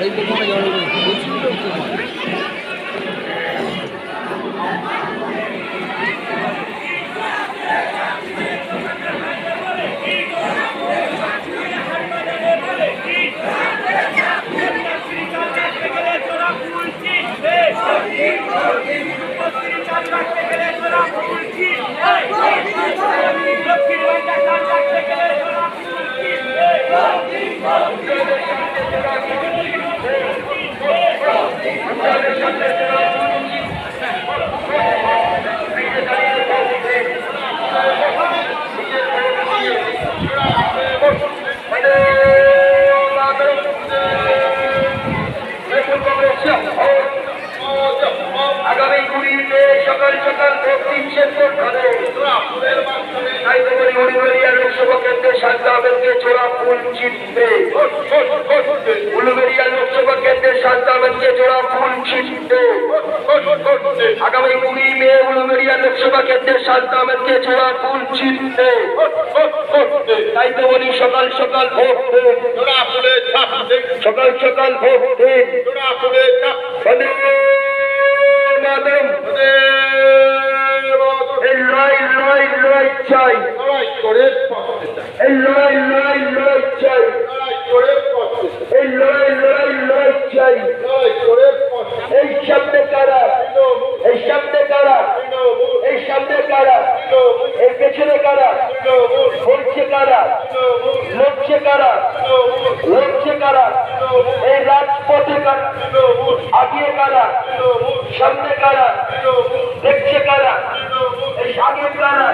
레인보우여러분 সকাল সকাল ভোট দিচ্ছেন কোনখানে তাই তো বলি উলুবেড়িয়া লোকসভা কেন্দ্রে সারদা আহমেদকে চোরা ফুল ছিটতে উলুবেড়িয়া লোকসভা কেন্দ্রে সারদা আহমেদকে চোরা ফুল ছিটতে আগামী কুড়ি মে উলুবেড়িয়া লোকসভা কেন্দ্রে সারদা আহমেদকে চোরা ফুল ছিটতে তাই তো বলি সকাল সকাল ভোট দিন। সকাল সকাল ভোট দিন। লড়াই লড়াই লড়াই চাই এই লড়াই লড়াই লড়াই চাই এই লড়াই লড়াই লড়াই চাই এই সামনে কারা এই সামনে কারা এই সামনে কারা এই পেছনে কারা বলছে কারা লড়ছে কারা লড়ছে কারা এই রাজপথে কারা আগিয়ে কারা সামনে কারা দেখছে কারা এই আগে কারা